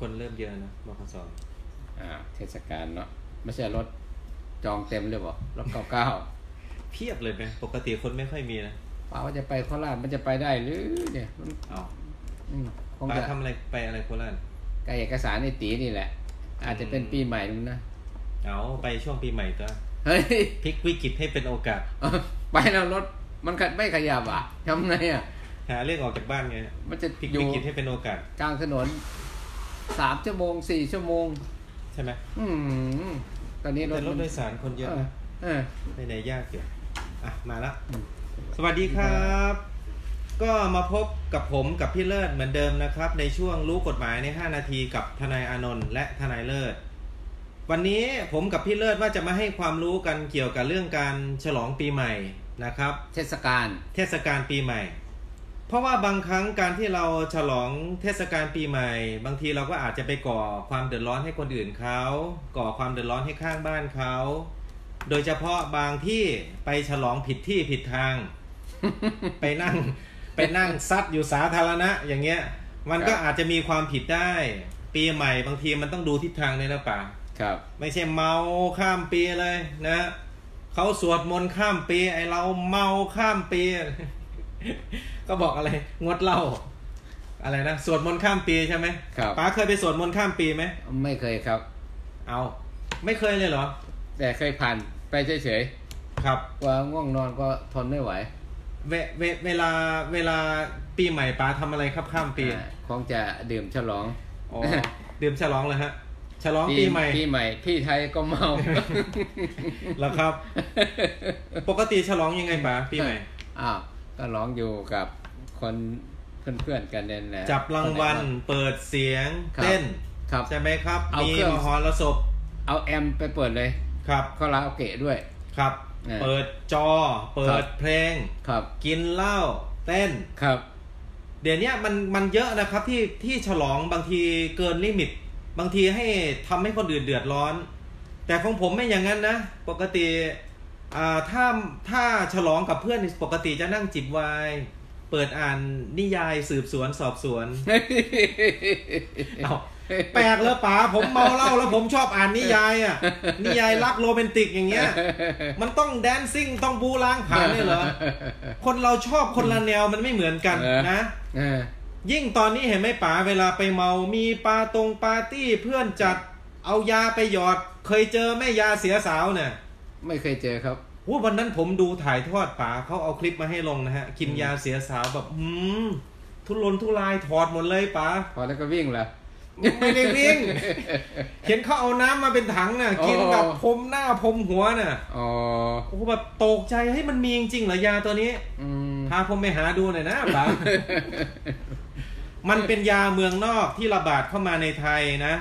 คนเริ่มเยอะนะบคสอ่าเทศกาลเนาะไม่ใช่รถจองเต็มเลยบอกรถเก้าเก้าเพียบเลยไหมปกติคนไม่ค่อยมีนะป้าว่าจะไปโคราชมันจะไปได้หรือเนี่ยมันเอาอืมคงป้าจะทำอะไรไปอะไรโคราชไกลเอกสารในตีนี่แหละ อาจจะเป็นปีใหม่นู้นนะเอาไปช่วงปีใหม่ตัวเฮ้ยพลิกวิกฤตให้เป็นโอกาสไปแล้วรถมันขัดไม่ขยับอะทำไงอะหาเรื่องออกจากบ้านไงมันจะพลิกอยู่วิกฤตให้เป็นโอกาสกลางถนน สามชั่วโมงสี่ชั่วโมง ใช่ไหมอืมตอนนี้รถแต่รถมันโดยสารคนเยอะเออนะเออไปไหนยากอยู่อะมาละอืมสวัสดีครับ ก็มาพบกับผมกับพี่เลิศเหมือนเดิมนะครับ ในช่วงรู้กฎหมายใน 5 นาทีกับทนายอานนท์และทนายเลิศ วันนี้ผมกับพี่เลิศว่าจะมาให้ความรู้กันเกี่ยวกับเรื่องการฉลองปีใหม่นะครับ เทศกาลเทศกาลปีใหม่ เพราะว่าบางครั้งการที่เราฉลองเทศกาลปีใหม่ บางทีเราก็อาจจะไปก่อความเดือดร้อนให้คนอื่นเขาก่อความเดือดร้อนให้ข้างบ้านเขาโดยเฉพาะบางที่ไปฉลองผิดที่ผิดทาง ไปนั่งไปนั่งซัดอยู่สาธารณะ อย่างเงี้ย มันก็อาจจะมีความผิดได้ ปีใหม่บางทีมันต้องดูทิศทางเลยนะป่าครับ ไม่ใช่เมาข้ามปีเลยนะเขาสวดมนต์ข้ามปี ไอเราเมาข้ามปี ก็บอกอะไรงดเหล้าอะไรนะสวดมนต์ข้ามปีใช่ไหมครับป้าเคยไปสวดมนต์ข้ามปีไหมไม่เคยครับ เอาไม่เคยเลยเหรอ แต่เคยผ่านไปเฉยครับๆว่าง่วงนอนก็ทนไม่ไหว เวเวเวลาเวลาปีใหม่ป้าทำอะไรครับข้ามปีอ่าคงจะดื่มฉลองอ๋อดื่มฉลองเลยฮะฉลองปีใหม่ปีใหม่ที่ไทยก็เมาแล้วครับ ปกติฉลองยังไงป้าปีใหม่อ้าวก็ร้องอยู่กับ คนเพื่อนๆกันเนี่ยแหละจับรางวัลเปิดเสียงครับเต้นครับใช่ไหมครับเอามีเครื่องมหรสพเอาแอมไปเปิดเลยครับคาราโอเกะด้วยครับเออเปิดจอ เปิครัดบเพลงครับ กินเหล้าเต้นครับ เดี๋ยวนี้มันมันเยอะนะครับที่ที่ฉลองบางทีเกินลิมิต บางทีให้ทำให้คนอื่นเดือดร้อน แต่ของผมไม่อย่างนั้นนะ ปกติอ่าถ้าถ้าฉลองกับเพื่อนนี่ปกติจะนั่งจิบไวน์ เปิดอ่านนิยายสืบสวนสอบสวนเอาแปลกเลยป๋าผมเมาเหล้าแล้วผมชอบอ่านนิยายอะ นิยายรักโรแมนติกอย่างเงี้ย มันต้องแดนซิ่งต้องบูล้างผ่านเนี่ยเหรอ คนเราชอบคนละแนวมันไม่เหมือนกันเออนะเออยิ่งตอนนี้เห็นไหมป๋าเวลาไปเมามีปาตรงปาร์ตี้เพื่อนจัดเอายาไปหยอด เคยเจอแม่ยาเสียสาวเนี่ยไม่เคยเจอครับ ว่าวันนั้นผมดูถ่ายทอดป๋าเขาเอาคลิปมาให้ลงนะฮะ กินยาเสียสาวแบบอืมทุรนทุรายถอดหมดเลยป๋าพอแล้วก็วิ่งละไม่ได้วิ่ง เห็นเขาเอาน้ำมาเป็นถังน่ะ กินแบบอ๋อพรมหน้าพรมหัวน่ะอ๋อโอ้โหแบบตกใจให้ยมันมีจริงๆเหรอยาตัวนี้อืมพาผมไปหาดูหน่อยนะป๋ามันเป็นยาเมืองนอกที่ระบาดเข้ามาในไทยนะ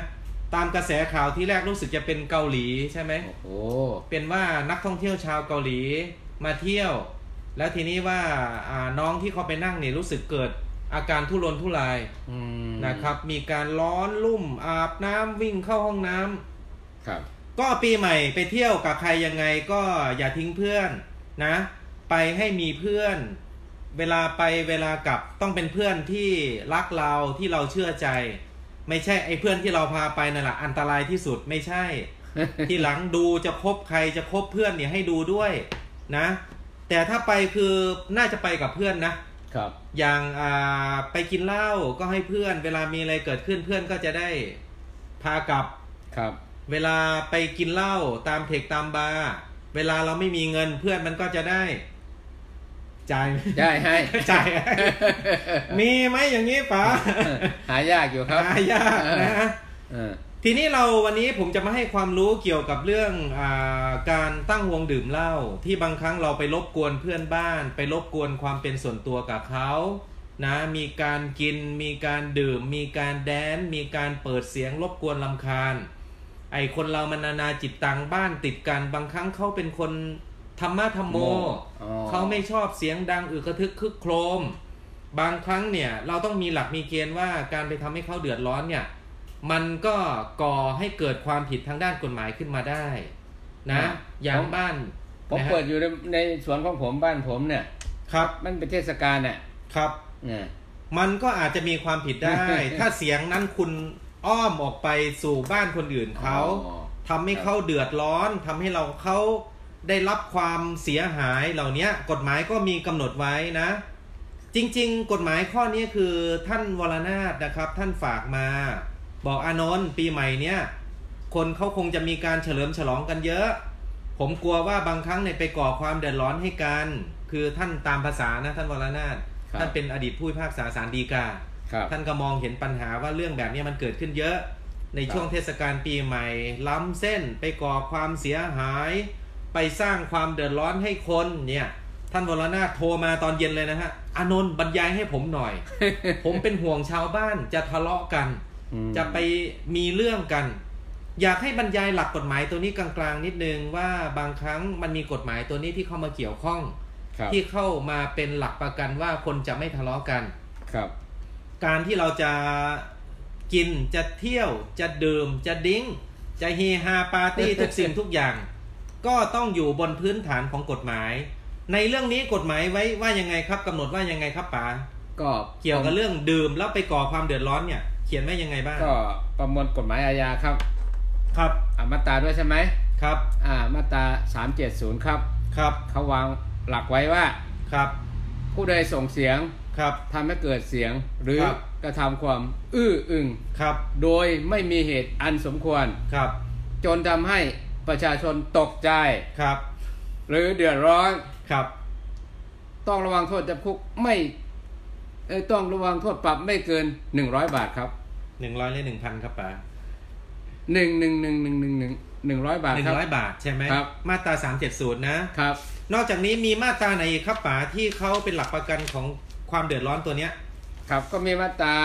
ตามกระแสข่าวที่แรกรู้สึกจะเป็นเกาหลีใช่ไหมโอ้โหเป็นว่านักท่องเที่ยวชาวเกาหลีมาเที่ยว แล้วทีนี้ว่าอ่าน้องที่เขาไปนั่งเนี่ยรู้สึกเกิดอาการทุรนทุรายอืมนะครับ มีการร้อนลุ่มอาบน้ำวิ่งเข้าห้องน้ำครับ ก็ปีใหม่ไปเที่ยวกับใครยังไงก็อย่าทิ้งเพื่อนนะ ไปให้มีเพื่อน เวลาไปเวลากลับต้องเป็นเพื่อนที่รักเราที่เราเชื่อใจ ไม่ใช่ไอ้เพื่อนที่เราพาไปนั่นแหละอันตรายที่สุดไม่ใช่ ที่หลังดูจะคบใครจะคบเพื่อนเนี่ยให้ดูด้วยนะ แต่ถ้าไปคือน่าจะไปกับเพื่อนนะครับ อย่างอ่าไปกินเหล้าก็ให้เพื่อน เวลามีอะไรเกิดขึ้นเพื่อนก็จะได้พากลับครับ เวลาไปกินเหล้าตามเทคตามบาร์เวลาเราไม่มีเงินเพื่อนมันก็จะได้ จ่ายได้ให้จ่ายให้มีไหมอย่างนี้ป๋าหายากอยู่ครับหายากนะเออทีนี้เราวันนี้ผมจะมาให้ความรู้เกี่ยวกับเรื่องอาการตั้งวงดื่มเหล้าที่บางครั้งเราไปรบกวนเพื่อนบ้าน ไปรบกวนความเป็นส่วนตัวกับเขานะมีการกินมีการดื่ม มีการแดนซ์มีการเปิดเสียงรบกวนลำคาญ ไอคนเรามันนานาจิตตังบ้านติดกันบางครั้งเขาเป็นคน ธรรมะธรรมโมอ๋อเขาไม่ชอบเสียงดังอึกกระทึกคึกโครม บางครั้งเนี่ยเราต้องมีหลักมีเกณฑ์ว่าการไปทำให้เขาเดือดร้อนเนี่ย มันก็ก่อให้เกิดความผิดทางด้านกฎหมายขึ้นมาได้ นะอย่างบ้านผมนะฮะเปิดอยู่ในในสวนของผมบ้านผมเนี่ย ครับ มันเป็นเทศกาลเนี่ยครับเนี่ยมันก็อาจจะมีความผิดได้ ถ้าเสียงนั้นคุณอ้อมออกไปสู่บ้านคนอื่นเขาอ๋อทำให้เขาเดือดร้อนทำให้เราเขา ได้รับความเสียหายเหล่านี้กฎหมายก็มีกำหนดไว้นะ จริง ๆ กฎหมายข้อนี้คือท่านวรนาถนะครับ ท่านฝากมา บอกอานนท์ปีใหม่เนี้ยคนเขาคงจะมีการเฉลิมฉลองกันเยอะ ผมกลัวว่าบางครั้งเนี่ยไปก่อความเดือดร้อนให้กัน คือท่านตามภาษานะท่านวรนาถครับท่านเป็นอดีตผู้พิพากษาศาลฎีกาครับท่านก็มองเห็นปัญหาว่าเรื่องแบบนี้มันเกิดขึ้นเยอะ ในช่วงเทศกาลปีใหม่ ล้ำเส้นไปก่อความเสียหาย ไปสร้างความเดือดร้อนให้คนเนี่ย ท่านวรนาถโทรมาตอนเย็นเลยนะฮะอานนท์บรรยายให้ผมหน่อย ผมเป็นห่วงชาวบ้านจะทะเลาะกันอืมจะไปมีเรื่องกัน อยากให้บรรยายหลักกฎหมายตัวนี้กลางๆ นิดนึงว่าบางครั้งมันมีกฎหมายตัวนี้ที่เข้ามาเกี่ยวข้องครับที่เข้ามาเป็นหลักประกันว่าคนจะไม่ทะเลาะกันครับ การที่เราจะกินจะเที่ยวจะดื่มจะดิ้ง จะเฮฮาปาร์ตี้ทุกสิ่งทุกอย่าง ก็ต้องอยู่บนพื้นฐานของกฎหมาย ในเรื่องนี้กฎหมายไว้ว่ายังไงครับกำหนดว่ายังไงครับป๋าก็เกี่ยวกับเรื่องดื่มแล้วไปก่อความเดือดร้อนเนี่ย เขียนไว้ยังไงบ้างก็ประมวลกฎหมายอาญาครับ ครับอ่ามาตราด้วยใช่ไหมครับ อ่ามาตรา370ครับครับเขาวางหลักไว้ว่าครับ ผู้ใดส่งเสียงครับทำให้เกิดเสียงหรือครับกระทำความ อื้ออึงครับ โดยไม่มีเหตุอันสมควรครับ จนทำให้ ประชาชนตกใจครับ หรือเดือดร้อนครับ ต้องระวังโทษจำคุกไม่เอ้ยต้องระวังโทษปรับไม่เกิน100บาทครับหนึ่งร้อยหรือหนึ่งพันครับป๋าหนึ่งหนึ่งหนึ่งหนึ่งหนึ่งหนึ่งหนึ่งร้อยบาทหนึ่ครังบร้อยบาทใช่ไหมครับ มาตราสามเจ็ดศูนย์นะครับ นอกจากนี้มีมาตราไหนอีกครับป๋าที่เขาเป็นหลักประกันของความเดือดร้อนตัวเนี้ย ครับก็มีมาตรา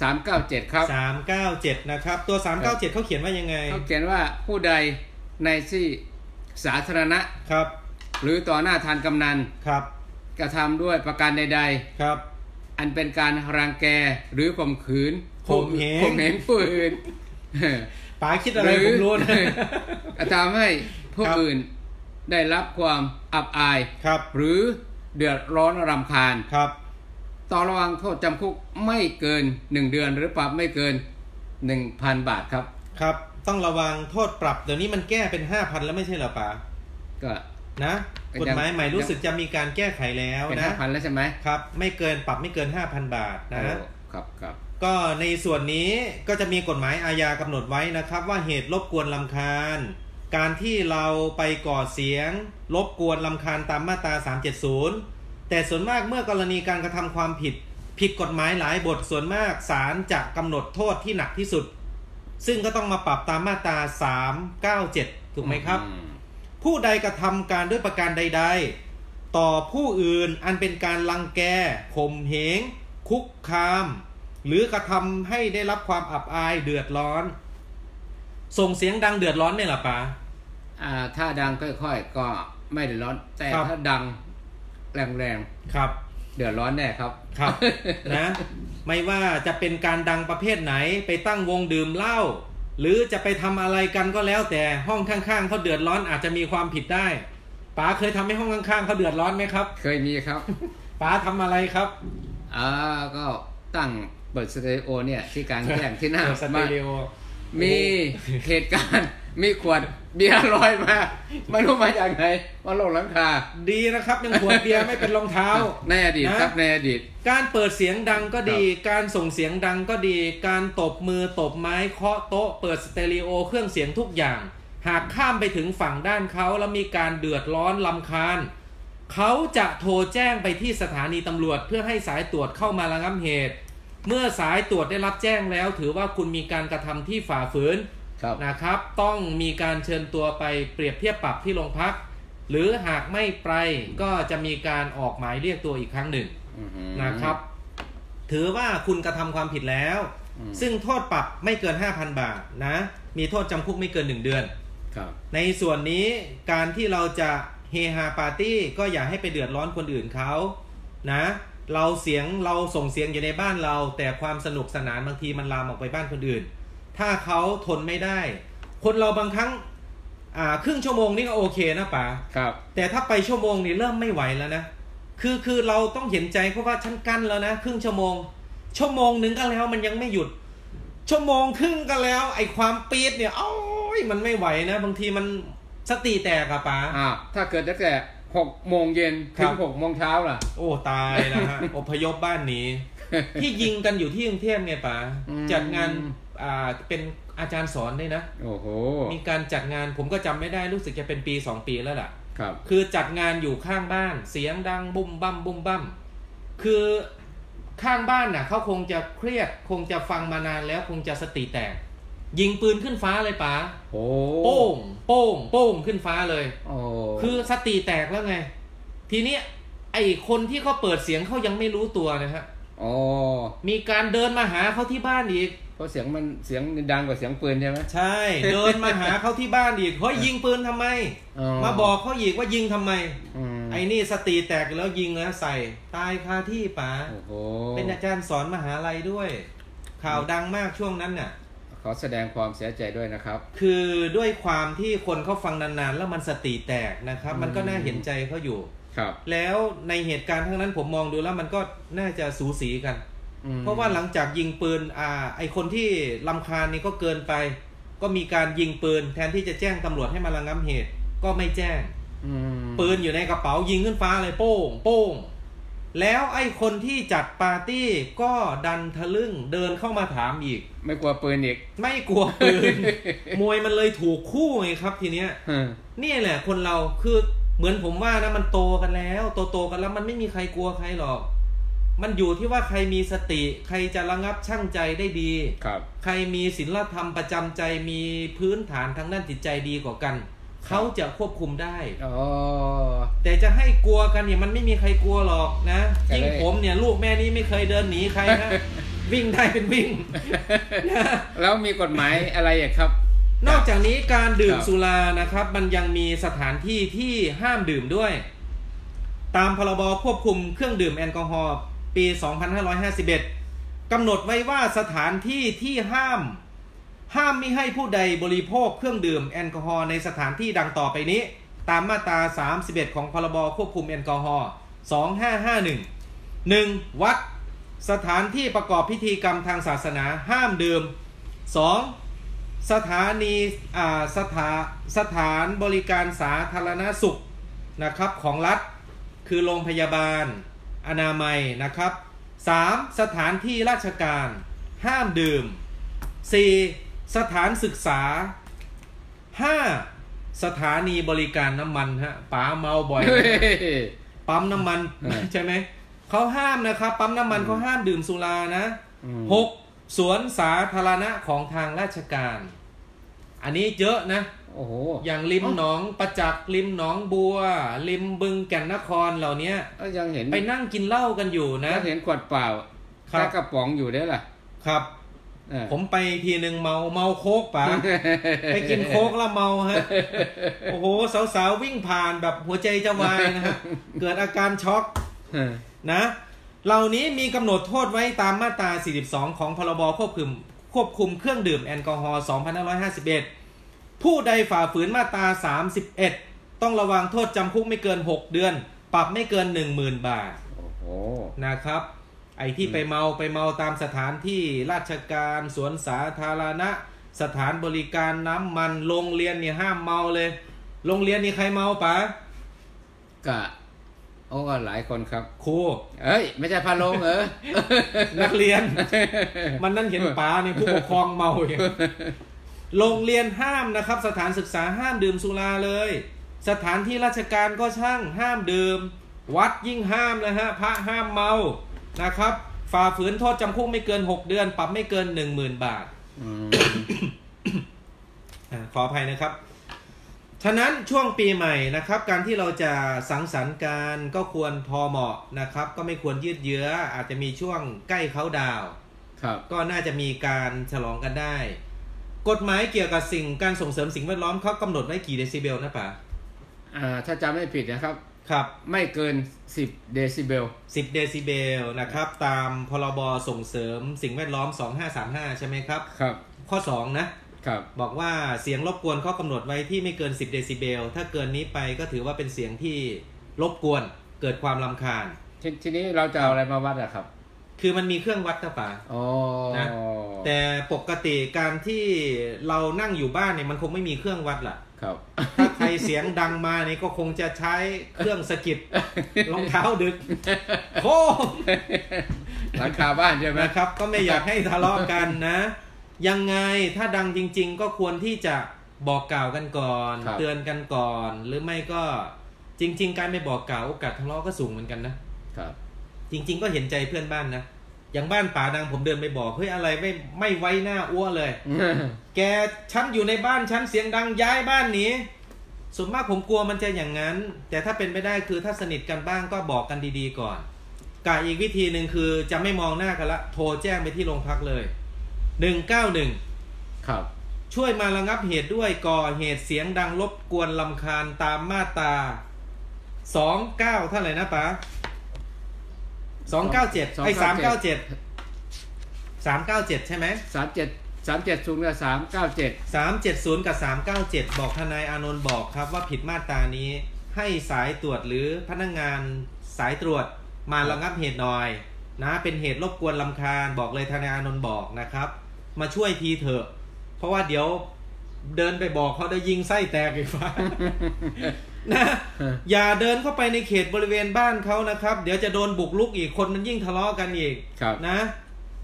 สามเก้าเจ็ดครับสามเก้าเจ็ดนะครับ ตัวสามเก้าเจ็ดเขาเขียนว่ายังไง เขาเขียนว่าผู้ใดในที่สาธารณะครับ หรือต่อหน้าทานกำนันครับ กระทำด้วยประการใดครับๆอันเป็นการรังแกหรือข่มขืนข่มเหงข่มเหงผู้อื่นป๋าคิดอะไรผมรู้นะกระทำให้ผู้ครับอื่นได้รับความอับอายครับ หรือเดือดร้อนรำคาญครับ ต้องระวังโทษจำคุกไม่เกิน 1 เดือน หรือปรับไม่เกิน 1,000 บาทครับ ครับ ต้องระวังโทษปรับเดี๋ยวนี้มันแก้เป็นห้าพันแล้วไม่ใช่เหรอป๋าก็นะก็กฎยังหมายใหม่รู้สึกจะมีการแก้ไขแล้วเป็นนะ5,000แล้วใช่ไหมครับ ไม่เกินปรับไม่เกิน 5,000 บาทนะโอ้ครับครับก็ในส่วนนี้ก็จะมีกฎหมายอาญากำหนดไว้นะครับ ว่าเหตุรบกวนลำคาญ การที่เราไปก่อเสียงรบกวนลำคาญตามมาตรา 370 แต่ส่วนมากเมื่อกรณีการกระทำความผิด ผิดกฎหมายหลายบทส่วนมากศาลจะกำหนดโทษที่หนักที่สุด ซึ่งก็ต้องมาปรับตามมาตรา 397 ถูกไหมครับอืมผู้ใดกระทำการด้วยประการใด ๆ ต่อผู้อื่นอันเป็นการลังแกข่มเหง คุกคาม หรือกระทำให้ได้รับความอับอายเดือดร้อน ส่งเสียงดังเดือดร้อนไหมล่ะป๋าอ่าถ้าดังค่อย ๆ ก็ไม่เดือดร้อน แต่ครับถ้าดัง แรงครับๆเดือดร้อนแน่ครับครับนะ ไม่ว่าจะเป็นการดังประเภทไหนไปตั้งวงดื่มเหล้าหรือจะไปทำอะไรกันก็แล้วแต่ห้องข้างๆเขาเดือดร้อนอาจจะมีความผิดได้ป๋าเคยทำให้ห้องข้างๆเขาเดือดร้อนไหมครับ เคยมีครับป๋าทำอะไรครับอ่าก็ตั้งเปิดสเตอริโอเนี่ยที่กลางแจ้งที่หน้าเปิดสเตบ้านอริโอ มีเหตุการณ์ มีขวดเบียร์ลอยมาไม่รู้มาจากไหนมาลงหลังคา ดีนะครับ ยังขวดเบียร์ไม่เป็นรองเท้าในอดีตนะครับในอดีต การเปิดเสียงดังก็ดี การส่งเสียงดังก็ดี การตบมือตบไม้เคาะโต๊ะ เปิดสเตอริโอเครื่องเสียงทุกอย่าง หากข้ามไปถึงฝั่งด้านเขาแล้วมีการเดือดร้อนลำคาญเขาจะโทรแจ้งไปที่สถานีตำรวจเพื่อให้สายตรวจเข้ามาระงับเหตุ เมื่อสายตรวจได้รับแจ้งแล้ว ถือว่าคุณมีการกระทำที่ฝ่าฝืนครับนะครับ ต้องมีการเชิญตัวไปเปรียบเทียบปรับที่โรงพัก หรือหากไม่ไปก็จะมีการออกหมายเรียกตัวอีกครั้งหนึ่งอือหือนะครับ ถือว่าคุณกระทำความผิดแล้วอืมซึ่งโทษปรับไม่เกิน 5,000 บาทนะ มีโทษจำคุกไม่เกิน 1 เดือนครับในส่วนนี้การที่เราจะเฮฮาปาร์ตี้ก็อย่าให้ไปเดือดร้อนคนอื่นเขานะ เราเสียงเราส่งเสียงอยู่ในบ้านเรา แต่ความสนุกสนานบางทีมันลามออกไปบ้านคนอื่น ถ้าเขาทนไม่ได้ คนเราบางครั้งอ่าครึ่งชั่วโมงนี่ก็โอเคนะป๋าครับ แต่ถ้าไปชั่วโมงนี่เริ่มไม่ไหวแล้วนะคือคือเราต้องเห็นใจเพราะว่าฉันกั้นแล้วนะครึ่งชั่วโมง ชั่วโมงหนึ่งก็แล้วมันยังไม่หยุด ชั่วโมงครึ่งก็แล้ว ไอ้ความปี๊ดเนี่ยโอ้ยมันไม่ไหวนะ บางทีมันสติแตกอะป๋าอ่าถ้าเกิดตั้งแต่ หกโมงเย็นครัถึบงหกโมงเช้าล่ะ โอ้ตายแล้วฮะอพยพบ้านหนี้ ที่ยิงกันอยู่ที่กรุงเทพไงป๋าอืมจัดงานอ่าเป็นอาจารย์สอนด้วยนะ โอ้โห มีการจัดงานผมก็จำไม่ได้รู้สึกจะเป็นปีสองปีแล้วล่ะ ครับ คือจัดงานอยู่ข้างบ้านเสียงดังบุ้มบั้มบุ้มบั้มคือข้างบ้านน่ะเขาคงจะเครียดคงจะฟังมานานแล้วคงจะสติแตก ยิงปืนขึ้นฟ้าเลยป๋าโอ้โป้งโป้งโป้งขึ้นฟ้าเลยโอ้คือสติแตกแล้วไง ทีเนี้ยไอคนที่เขาเปิดเสียงเขายังไม่รู้ตัวนะฮะโอ้มีการเดินมาหาเขาที่บ้านอีกเพราะเสียงมันเสียงดังกว่าเสียงปืนใช่ไหมใช่ เดินมาหาเขาที่บ้านอีกเฮ้ยยิงปืนทำไมอ๋อมาบอกเขาอีกว่ายิงทำไมอืมไอ้นี่สติแตกแล้วยิงแล้วใส่ ตายคาที่ป๋าโอ้โหเป็นอาจารย์สอนมหาลัยด้วย ข่าวดังมากช่วงนั้นน่ะ ขอแสดงความเสียใจด้วยนะครับ คือด้วยความที่คนเขาฟังนานๆ แล้วมันสติแตกนะครับ มันก็อืมน่าเห็นใจเขาอยู่ครับ แล้วในเหตุการณ์ทั้งนั้นผมมองดูแล้วมันก็น่าจะสูสีกันอืมเพราะว่าหลังจากยิงปืนอ่าไอคนที่ลำคาญนี่ก็เกินไป ก็มีการยิงปืนแทนที่จะแจ้งตำรวจให้มาระงับเหตุ ก็ไม่แจ้งอืมปืนอยู่ในกระเป๋ายิงขึ้นฟ้าเลยโป้ง โป้ง แล้วไอ้คนที่จัดปาร์ตี้ก็ดันทะลึ่งเดินเข้ามาถามอีก ไม่กลัวปืนอีก ไม่กลัวปืน มวยมันเลยถูกคู่ไงครับทีเนี้ยอืมนี่แหละ คนเราคือเหมือนผมว่านะมันโตกันแล้ว โตโตๆกันแล้วมันไม่มีใครกลัวใครหรอก มันอยู่ที่ว่าใครมีสติ ใครจะระงับชั่งใจได้ดีครับ ใครมีศีลธรรมประจำใจมีพื้นฐานทางด้านจิตใจดีกว่ากัน เขาจะควบคุมได้อ๋อแต่จะให้กลัวกันเนี่ยมันไม่มีใครกลัวหรอกนะแต่ยิ่งเลยผมเนี่ยลูกแม่นี้ไม่เคยเดินหนีใครนะวิ่งได้เป็นวิ่งนะแล้วมีกฎหมายอะไรอีกครับ นอกจากนี้การดื่มครับสุรานะครับ มันยังมีสถานที่ที่ห้ามดื่มด้วย ตามพรบควบคุมเครื่องดื่มแอลกอฮอล์ปี 2551กำหนดไว้ว่าสถานที่ที่ห้าม ห้ามม่ให้ผู้ใดบริโภคเครื่องดื่มแอลกอฮอล์ในสถานที่ดังต่อไปนี้ ตามมาตรา 31 ของพรบควบคุมแอลกอฮอล์ 2551 1. วัดสถานที่ประกอบพิธีกรรมทางศาสนาห้ามดื่ม 2. สถานีอ่าสถาสถานบริการสาธารณสุขนะครับของรัฐ คือโรงพยาบาล อนามัยนะครับ 3. สถานที่ราชการ ห้ามดื่ม 4. สถานศึกษา 5. สถานีบริการน้ำมันฮะป๋าเมาบ่อยเฮ้ยปั๊มน้ำมันเออใช่ไหมเขาห้ามนะครับ ปั๊มน้ำมันเขาห้ามดื่มสุรานะอืมหกสวนสาธารณะของทางราชการ อันนี้เยอะนะโอ้โหอย่างริมหนองประจักษ์ริมหนองบัว ริมบึงแก่นนครเหล่านี้ก็ยังเห็นไปนั่งกินเหล้ากันอยู่นะยังเห็นขวดเปล่าครับแค่กระป๋องอยู่ได้ล่ะ ครับเออ ผมไปทีหนึ่งเมาเมาโคกป๋าไปกินโคกแล้วเมาฮะโอ้โหสาวๆวิ่งผ่านแบบหัวใจจะวายนะฮะเกิดอาการช็อกเออนะเหล่านี้มีกำหนดโทษไว้ตามมาตรา 42 ของพรบควบคุมควบคุมเครื่องดื่มแอลกอฮอล์ 2551 ผู้ใดฝ่าฝืนมาตรา 31 ต้องระวังโทษจำคุกไม่เกิน 6 เดือน ปรับไม่เกิน 10,000 บาทโอ้โหนะครับ ไอ้ที่ไปเมาไปเมาตามสถานที่ราชการสวนสาธารณะ สถานบริการน้ำมันโรงเรียนเนี่ยห้ามเมาเลย โรงเรียนนี่ใครเมาปะกะโอ้ก็หลายคนครับครูเอ้ย ไม่ใช่พาลงเหรอนักเรียน มันนั่นเห็นป๋าเนี่ยผู้ปกครองเมาอย่างโรงเรียนห้ามนะครับ สถานศึกษาห้ามดื่มสุราเลย สถานที่ราชการก็ช่างห้ามดื่ม วัดยิ่งห้ามนะฮะพระห้ามเมา นะครับฝ่าฝืนโทษจำคุกไม่เกิน 6 เดือน ปรับไม่เกิน 10,000 บาทอืมอ่าขออภัยนะครับ ฉะนั้นช่วงปีใหม่นะครับ การที่เราจะสังสรรค์กันก็ควรพอเหมาะนะครับ ก็ไม่ควรยืดเยื้อ อาจจะมีช่วงใกล้เขาดาวน์ครับ ก็น่าจะมีการฉลองกันได้ กฎหมายเกี่ยวกับสิ่งการส่งเสริมสิ่งแวดล้อมเขากำหนดไว้กี่เดซิเบลนะป๋าอ่าถ้าจำไม่ผิดนะครับ ครับไม่เกิน 10 เดซิเบล 10 เดซิเบลนะครับ ตามพรบส่งเสริมสิ่งแวดล้อม 2535 ใช่ไหมครับ ครับ ข้อ 2 นะครับ บอกว่าเสียงรบกวนเขากำหนดไว้ที่ไม่เกิน 10 เดซิเบล ถ้าเกินนี้ไปก็ถือว่าเป็นเสียงที่รบกวนเกิดความลำคาญททีนี้เราจะเอาอะไรมาวัดอะครับ คือมันมีเครื่องวัดนะป๋าอ๋อนะแต่ปกติการที่เรานั่งอยู่บ้านเนี่ยมันคงไม่มีเครื่องวัดล่ะ ครับถ้าใคร เสียงดังมาเนี่ยก็คงจะใช้เครื่องสะกิดรองเท้าดึกโค้หลังคาบ้านใช่ไหมนะครับ ก็ไม่อยากให้ทะเลาะกันนะ ยังไงถ้าดังจริง ๆ ก็ควรที่จะบอกกล่าวกันก่อนครับเตือนกันก่อน หรือไม่ก็จริง ๆ การไม่บอกกล่าวโอกาสทะเลาะก็สูงเหมือนกันนะครับ จริง ๆ ก็เห็นใจเพื่อนบ้านนะอย่างบ้านป่าดังผมเดินไปบอกเฮ้ยอะไรไม่ไม่ไว้หน้าอ้วเลย แกฉันอยู่ในบ้านฉันเสียงดังย้ายบ้านหนี ส่วนมากผมกลัวมันจะอย่างนั้น แต่ถ้าเป็นไปได้คือถ้าสนิทกันบ้างก็บอกกันดีๆก่อนกะอีกวิธีหนึ่งคือจะไม่มองหน้ากันละโทรแจ้งไปที่โรงพักเลยหนึ่งเก้าหนึ่งครับ ช่วยมาระงับเหตุด้วยก่อเหตุเสียงดังรบกวนลำคาญตามมาตราสองเก้าเท่าไหร่นะป๋าสองเก้าเจ็ดไอ้สามเก้าเจ็ดสามเก้าเจ็ดใช่ไหมสามเจ็ด สามเจ็ดศูนย์กับสามเก้าเจ็ดสามเจ็ดศูนย์กับสามเก้าเจ็ดบอกทนายอานนท์บอกครับว่าผิดมาตรานี้ ให้สายตรวจหรือพนักงงานสายตรวจมาระงับเหตุหน่อย นะเป็นเหตุรบกวนลำคาญบอกเลยทนายอานนท์บอกนะครับ มาช่วยทีเถอะ เพราะว่าเดี๋ยวเดินไปบอกเขาได้ยิงไส้แตกอีกฟ้านะอย่าเดินเข้าไปในเขตบริเวณบ้านเขานะครับ เดี๋ยวจะโดนบุกลุกอีกคนมันยิ่งทะเลาะกันอีกครับนะ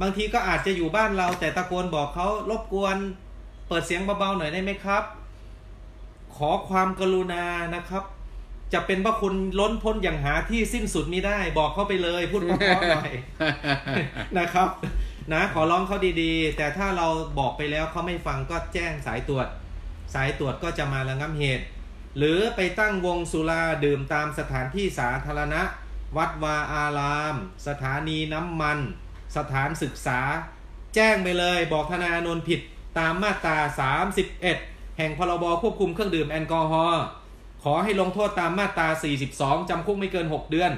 บางทีก็อาจจะอยู่บ้านเราแต่ตะโกนบอกเขารบกวน เปิดเสียงเบาๆหน่อยได้ไหมครับ ขอความกรุณานะครับ จะเป็นพระคุณล้นพ้นอย่างหาที่สิ้นสุดมิได้ บอกเขาไปเลยพูดเพราะๆหน่อยนะครับ นะขอร้องเขาดีๆ แต่ถ้าเราบอกไปแล้วเขาไม่ฟังก็แจ้งสายตรวจ สายตรวจก็จะมาระงับเหตุ หรือไปตั้งวงสุราดื่มตามสถานที่สาธารณะ วัดวาอาราม สถานีน้ำมัน สถานศึกษา แจ้งไปเลยบอกธนาอานนท์ผิดตามมาตรา 31 แห่งพรบควบคุมเครื่องดื่มแอลกอฮอล์ขอให้ลงโทษตามมาตรา 42 จำคุกไม่เกิน 6 เดือน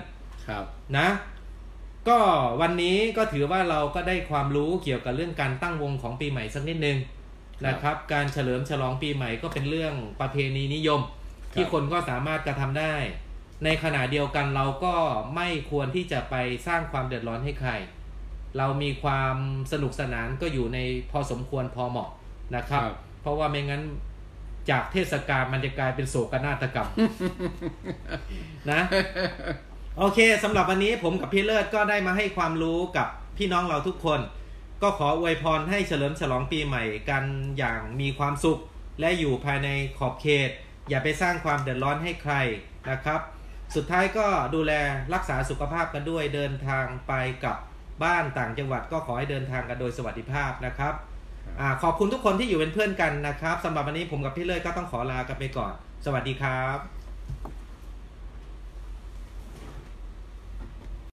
ครับนะ ก็วันนี้ก็ถือว่าเราก็ได้ความรู้เกี่ยวกับเรื่องการตั้งวงของปีใหม่สักนิดนึงนะครับ การเฉลิมฉลองปีใหม่ก็เป็นเรื่องประเพณีนิยม ที่คนก็สามารถกระทำได้ ในขณะเดียวกันเราก็ไม่ควรที่จะไปสร้างความเดือดร้อนให้ใคร เรามีความสนุกสนานก็อยู่ในพอสมควรพอเหมาะนะครับครับ เพราะว่าไม่งั้นจากเทศกาลมันจะกลายเป็นโศกนาฏกรรมนะ โอเคสำหรับวันนี้ผมกับพี่เลิศก็ได้มาให้ความรู้กับพี่น้องเราทุกคน ก็ขออวยพรให้เฉลิมฉลองปีใหม่กันอย่างมีความสุข และอยู่ภายในขอบเขต อย่าไปสร้างความเดือดร้อนให้ใครนะครับ สุดท้ายก็ดูแลรักษาสุขภาพกันด้วยเดินทางไปกับ บ้านต่างจังหวัดก็ขอให้เดินทางกันโดยสวัสดิภาพนะครับอาขอบคุณทุกคนที่อยู่เป็นเพื่อนกันนะครับสำหรับวันนี้ผมกับพี่เลิศก็ต้องขอลากันไปก่อน สวัสดีครับ